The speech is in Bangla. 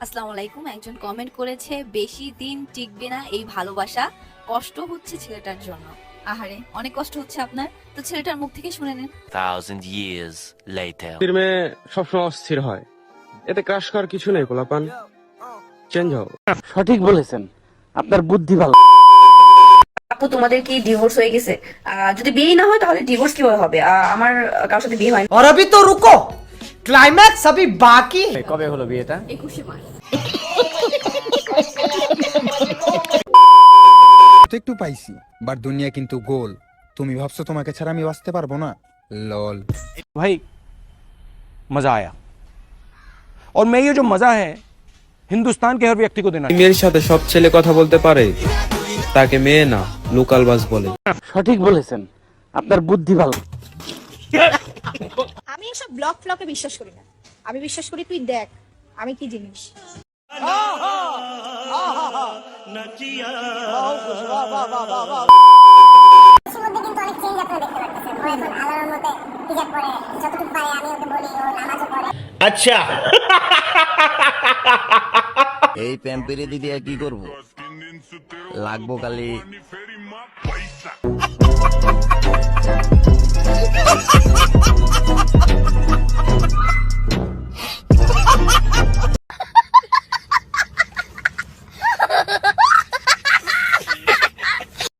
আসসালামু আলাইকুম একজন কমেন্ট করেছে বেশি দিন টিকবে না এই ভালোবাসা কষ্ট হচ্ছে ছেলেটার জন্য আহারে অনেক কষ্ট হচ্ছে আপনার তো ছেলেটার মুখ থেকে শুনে নেন thousand years later. স্থির মেয়ে সবসময় অস্থির হয় এতে ক্রাশ করার কিছু নেই পোলাপান চেঞ্জ হও সঠিক বলেছেন আপনার বুদ্ধি ভালো আপু তোমাদের কি ডিভোর্স হয়ে গেছে আহ, যদি বিয়ে না হয় তাহলে ডিভোর্স কিভাবে হবে আহ, আমার কারোর সাথে বিয়ে হয়নি और अभी तो रुको क्लाइमैक्स अभी बाकी है কবে হলো বিয়েটা একুশে মাস তো একটু পাইছি বাট দুনিয়া কিন্তু গোল তুমি ভাবছো তোমাকে ছাড়া আমি বাঁচতে পারবো না লল भाई मजा आया और मैं ये जो मजा है हिंदुस्तान के हर व्यक्ति को देना মেয়ের সাথে সব ছেলে কথা বলতে পারে তাকে মেয়ে না লোকাল বাস বলে সঠিক বলেছেন আপনার বুদ্ধি ভালো আমি এসব ব্লগ ফ্লকে বিশ্বাস করি না। আমি বিশ্বাস করি তুই দেখ আমি কি জিনিস। মধ্যে কিন্তু অনেক চেঞ্জ আপনারা দেখতে পারতেছেন ও এখন আল্লাহর মতে হিজাব করে যতটুকু পারে আমি ওকে বলি ও নামাজও পড়ে। এই প্যাম্পেরে দিদি আর কি করব? লাগবো কালি